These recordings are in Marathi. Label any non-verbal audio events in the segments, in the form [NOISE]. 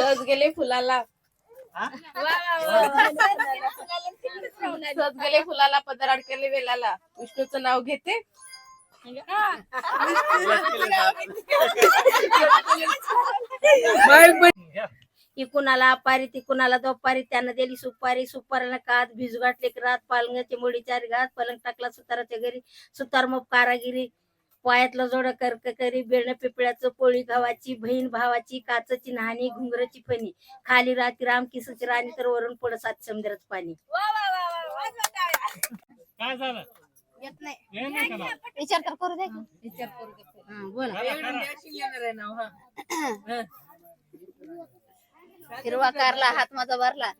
सहज गेले फुलाला? सहज गेले फुलाला पदर अडकले वेलाला. विष्णूचं नाव घेते. घ्या. ती कुणाला पारी ती कुणाला दुपारी त्यानं दिली सुपारी. सुपारीनं कात भिजू घातले रात पालंगाची मोडी चारी घात पलंग टाकला सुताराच्या घरी. सुतार मग कारागिरी. पायातलं जोड कर्क करी बेणं पिपळ्याचं पोळी गव्हाची बहीण भावाची काचची नहाणी घुंगराची फणी. खाली राती राम किसची राणी तर वरून पुढं सात समुद्राचं पाणी. काय? झालं? येत नाही? विचार तर करू दे. विचार करू दे. बोला. [COUGHS] हिरवा कारला हात माझा भरला.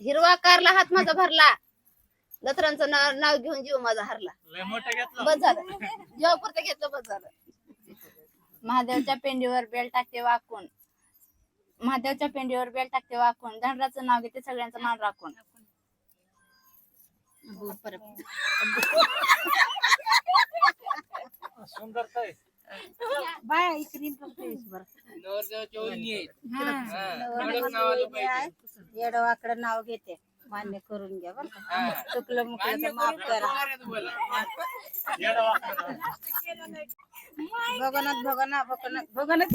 हिरवा कारला हात माझा भरला. दत्रांचं नाव नाव घेऊन जीव माझा हरला. बस झालं. घेतलं बस झालं. महादेवच्या पेंडीवर बेल टाकते वाकून. महादेवच्या पेंडीवर बेल टाकते वाकून. धनराचं नाव घेते सगळ्यांचं मान राखून. सुंदर काय बाया इकडे येडवाकडे नाव घेते. मान्य करून घ्या बरं का? चुकलं मुकलं तर माफ करा. भगवनाथ भगवनाथ भगवनाथ भगवनाथ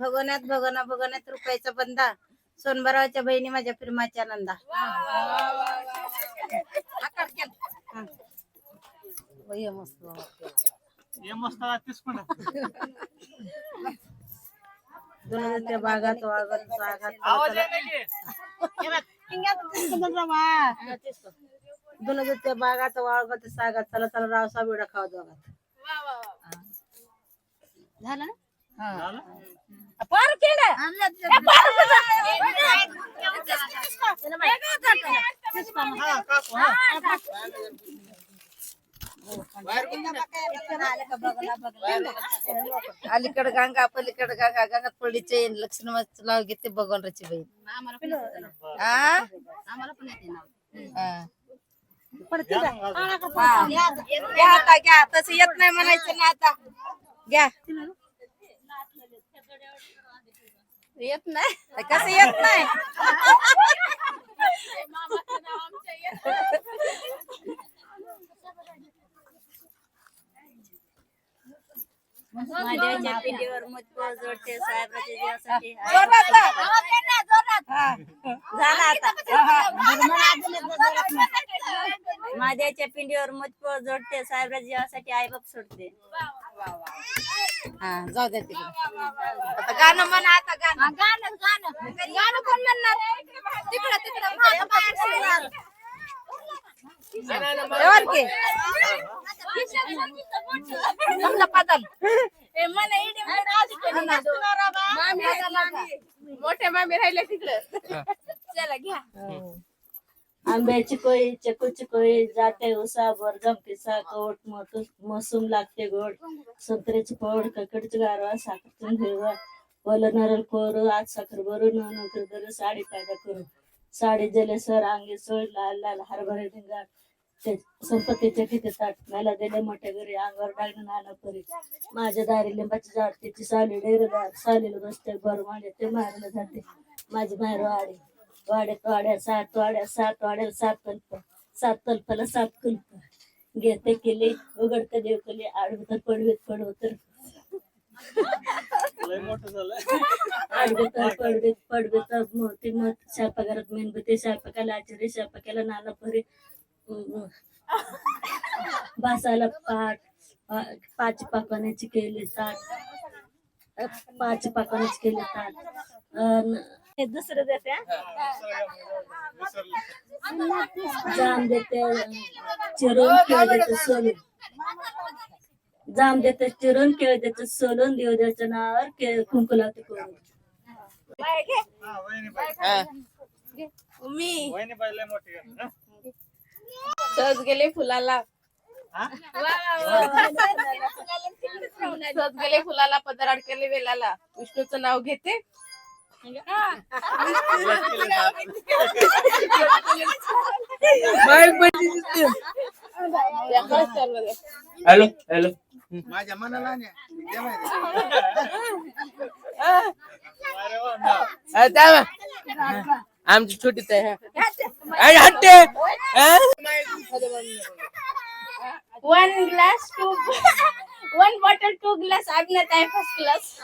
भगवनाथ भगवनाथ भगवनाथ रुपयाचा बंदा. सोनबरावच्या बहिणी माझ्या प्रेमाच्या नंदा. मस्त मस्त त्या बागात वागत नाही दोन त्या बागात वाळगत सागात चला चला रावसा बिडा खावा दोघात झालं ना झालं? हा, काकू, हा. अलीकडे गंगा पलीकडे गंगा गंगात पडली चैन लक्ष्मण नाव घेते बहीण. हा. घ्या आता घ्या. तसं येत नाही म्हणायचं ना आता. घ्या. येत नाही? कसं येत नाही. महादेवच्या पेंडीवर मजबूत जोडते साहेबाच्या जीवासाठी जोरात हा. झालं आता. महादेवच्या पिंडीवर मजबूत जोडते साहेबराज जीवासाठी आई बाप सोडते. हा जाऊ दे तिकडे. आता गाणं म्हणा आता गाणं. गाणं गाणं. गाणं कोण म्हणणार? तिकडं तिकडं. मागं पाठीमागं. एवढं की. समजा पाताल. मामी आहे, मामी. मोठ्या मामी राहिल्या तिकडं. चला घ्या. आंब्याची कोळी चकूची कोळी जाते उसावर गमतीचा कोट मोठं मसूम लागते गोड. संत्र्याची पोड ककडची गारवा साखरची हिरवा. वल नरल कोर आज साखर भरून नकर धरू साडी फायदा करू साडी जले सर अंगी सोड लाल लाल हरभरे धिंगाट ते संपत्तीच्या किती ताट मला दिले मोठ्या घरी अंगावर टाकणं नाना परी माझ्या दारी लिंबाची झाड त्याची साली डेरदार सालीला बसते बर मांडे ते मारलं जाते. माझी माहेर वाडी. वाड्यात वाड्या सात वाड्या सात वाड्या सात तल्प सात तल्पाला सात कुल्प. घेते केली उघडते देव केली आडवत पडवीत पडवत. लय मोठं झालं आडवत पडवीत पडवीत मोठी मत स्वयंपाकात मेणबत्ती स्वयंपाकाला आचारी स्वयंपाकाला नाना परी. अं, बासाला पाट पा- पाच पाकवाण्याची केली ताट पाच पाकवाण्याची केली ताट हे दुसरं देते हा. जाम देते चिरून केळ देते सोलून जाम देते चिरून केळ देते सोलून देव देवाच्या नावावर केळ कुंकू लावते करून हा. मी मोठी? सहज गेले फुलाला? सहज गेले फुलाला पदर अडकले वेलाला. विष्णूचं नाव घेते. Hello hello. माझ्या मनाला. हा. आमची छोटी हा. अरे, हट्टे! हा? One glass two one bottle two glass आम्ही फर्स्ट क्लास